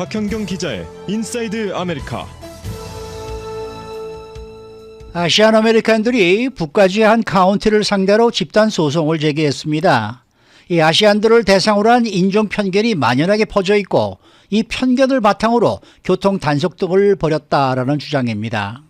박현경 기자의 인사이드 아메리카. 아시안 아메리칸들이 북가주의 한 카운티를 상대로 집단 소송을 제기했습니다. 이 아시안들을 대상으로 한 인종 편견이 만연하게 퍼져 있고 이 편견을 바탕으로 교통 단속 등을 벌였다라는 주장입니다.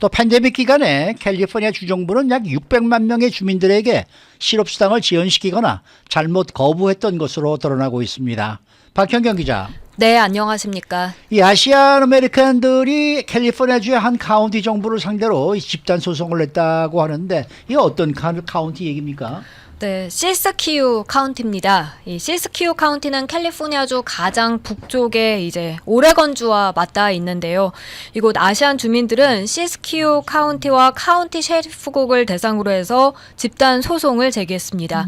또 팬데믹 기간에 캘리포니아 주정부는 약 600만 명의 주민들에게 실업수당을 지연시키거나 잘못 거부했던 것으로 드러나고 있습니다. 박현경 기자. 네, 안녕하십니까. 이 아시안 아메리칸들이 캘리포니아주의 한 카운티 정부를 상대로 이 집단 소송을 냈다고 하는데 이게 어떤 카- 카운티 얘기입니까? 네, 시스키우 카운티입니다. 이 시스키우 카운티는 캘리포니아주 가장 북쪽에 이제 오레건주와 맞닿아 있는데요. 이곳 아시안 주민들은 시스키우 카운티와 카운티 셰리프국을 대상으로 해서 집단 소송을 제기했습니다.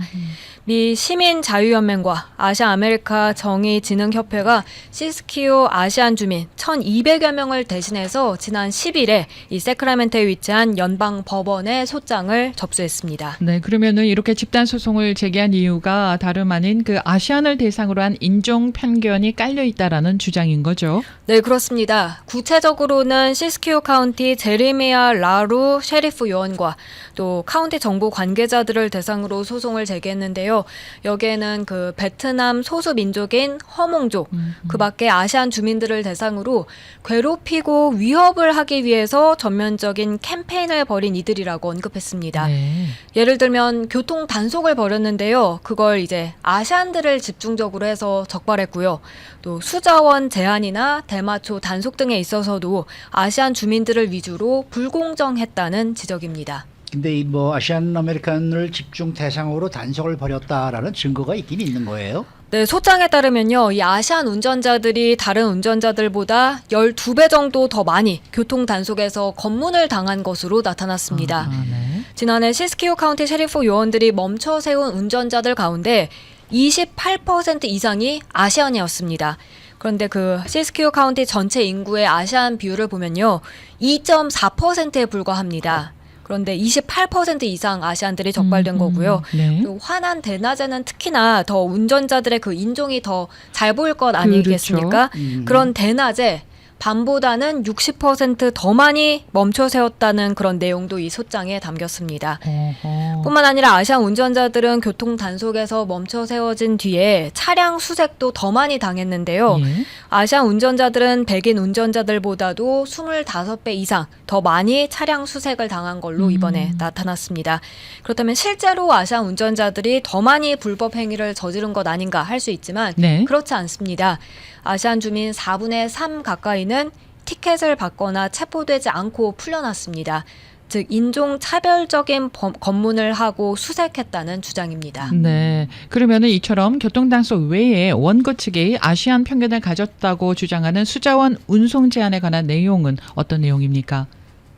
미 시민 자유연맹과 아시아 아메리카 정의 진흥 협회가 시스키오 아시안 주민 1,200여 명을 대신해서 지난 10일에 이 세크라멘토에 위치한 연방 법원에 소장을 접수했습니다. 네, 그러면은 이렇게 집단 소송을 제기한 이유가 다름 아닌 그 아시안을 대상으로 한 인종 편견이 깔려 있다라는 주장인 거죠. 네, 그렇습니다. 구체적으로는 시스키오 카운티 제리미아 라루 셰리프 요원과 또 카운티 정부 관계자들을 대상으로 소송을 제기했는데요. 여기에는 그 베트남 소수 민족인 허몽족, 그 밖에 아시안 주민들을 대상으로 괴롭히고 위협을 하기 위해서 전면적인 캠페인을 벌인 이들이라고 언급했습니다. 네. 예를 들면 교통 단속 을 벌였는데요. 그걸 이제 아시안들을 집중적으로 해서 적발했고요. 또 수자원 제한이나 대마초 단속 등에 있어서도 아시안 주민들을 위주로 불공정했다는 지적입니다. 근데 이 뭐 아시안 아메리칸을 집중 대상으로 단속을 벌였다라는 증거가 있긴 있는 거예요. 네, 소장에 따르면요. 이 아시안 운전자들이 다른 운전자들보다 12배 정도 더 많이 교통 단속에서 검문을 당한 것으로 나타났습니다. 아, 네. 지난해 시스키오 카운티 셰리프 요원들이 멈춰 세운 운전자들 가운데 28% 이상이 아시안이었습니다. 그런데 그 시스키오 카운티 전체 인구의 아시안 비율을 보면요. 2.4%에 불과합니다. 그런데 28% 이상 아시안들이 적발된 음, 음, 거고요. 네. 그리고 환한 대낮에는 특히나 더 운전자들의 그 인종이 더 잘 보일 것 아니겠습니까? 그렇죠. 음. 그런 대낮에 밤보다는 60%더 많이 멈춰 세웠다는 그런 내용도 이 소장에 담겼습니다. 어허. 뿐만 아니라 아시안 운전자들은 교통 단속에서 멈춰 세워진 뒤에 차량 수색도 더 많이 당했는데요. 예. 아시안 운전자들은 백인 운전자들보다도 25배 이상 더 많이 차량 수색을 당한 걸로 음. 이번에 나타났습니다. 그렇다면 실제로 아시안 운전자들이 더 많이 불법 행위를 저지른 것 아닌가 할 수 있지만 네. 그렇지 않습니다. 아시안 주민 4분의 3 가까이는 티켓을 받거나 체포되지 않고 풀려났습니다. 즉 인종 차별적인 범- 검문을 하고 수색했다는 주장입니다. 네. 그러면은 이처럼 교통단속 외에 원고 측이 아시안 편견을 가졌다고 주장하는 수자원 운송 제한에 관한 내용은 어떤 내용입니까?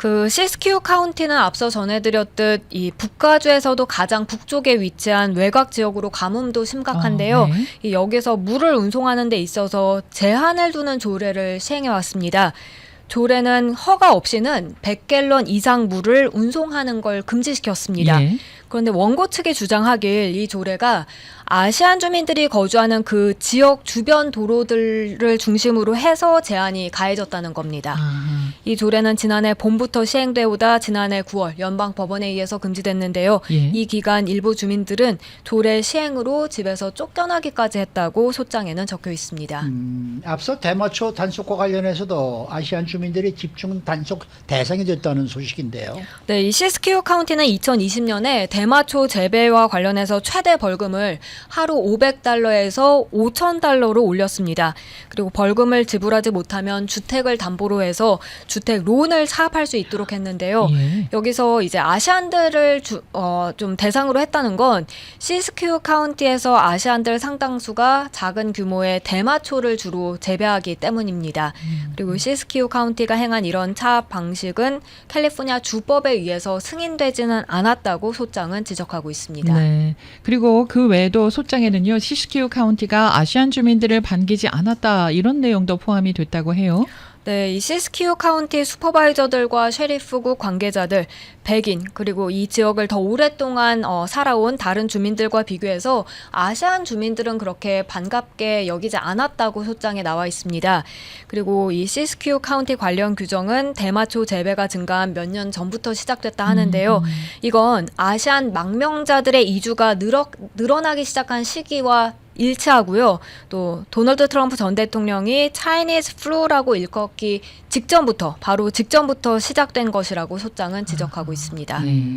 그 시스키우 카운티는 앞서 전해드렸듯 이 북가주에서도 가장 북쪽에 위치한 외곽 지역으로 가뭄도 심각한데요. 어, 네. 이 여기서 물을 운송하는 데 있어서 제한을 두는 조례를 시행해 왔습니다. 조례는 허가 없이는 100갤런 이상 물을 운송하는 걸 금지시켰습니다. 예. 그런데 원고 측이 주장하길 이 조례가 아시안 주민들이 거주하는 그 지역 주변 도로들을 중심으로 해서 제한이 가해졌다는 겁니다. 아, 이 조례는 지난해 봄부터 시행돼 오다 지난해 9월 연방 법원에 의해서 금지됐는데요. 예. 이 기간 일부 주민들은 조례 시행으로 집에서 쫓겨나기까지 했다고 소장에는 적혀 있습니다. 음, 앞서 대마초 단속과 관련해서도 아시안 주민들이 집중 단속 대상이 됐다는 소식인데요. 네, 이 시스키오 카운티는 2020년에 대마초 재배와 관련해서 최대 벌금을 하루 500달러에서 5,000달러로 올렸습니다. 그리고 벌금을 지불하지 못하면 주택을 담보로 해서 주택 론을 사업할 수 있도록 했는데요. 예. 여기서 이제 아시안들을 주, 어, 좀 대상으로 했다는 건 시스큐 카운티에서 아시안들 상당수가 작은 규모의 대마초를 주로 재배하기 때문입니다. 그리고 시스큐 카운티가 행한 이런 차압 방식은 캘리포니아 주법에 의해서 승인되지는 않았다고 소장은 지적하고 있습니다. 네. 그리고 그 외에도 소장에는요, 시스키우 카운티가 아시안 주민들을 반기지 않았다 이런 내용도 포함이 됐다고 해요. 네, 이 시스키오 카운티 슈퍼바이저들과 셰리프국 관계자들, 백인 그리고 이 지역을 더 오랫동안 어, 살아온 다른 주민들과 비교해서 아시안 주민들은 그렇게 반갑게 여기지 않았다고 소장에 나와 있습니다. 그리고 이 시스키오 카운티 관련 규정은 대마초 재배가 증가한 몇 년 전부터 시작됐다 하는데요. 이건 아시안 망명자들의 이주가 늘어, 늘어나기 시작한 시기와 일치하고요. 또 도널드 트럼프 전 대통령이 차이니즈 플루라고 일컫기 직전부터 바로 직전부터 시작된 것이라고 소장은 지적하고 있습니다. 네.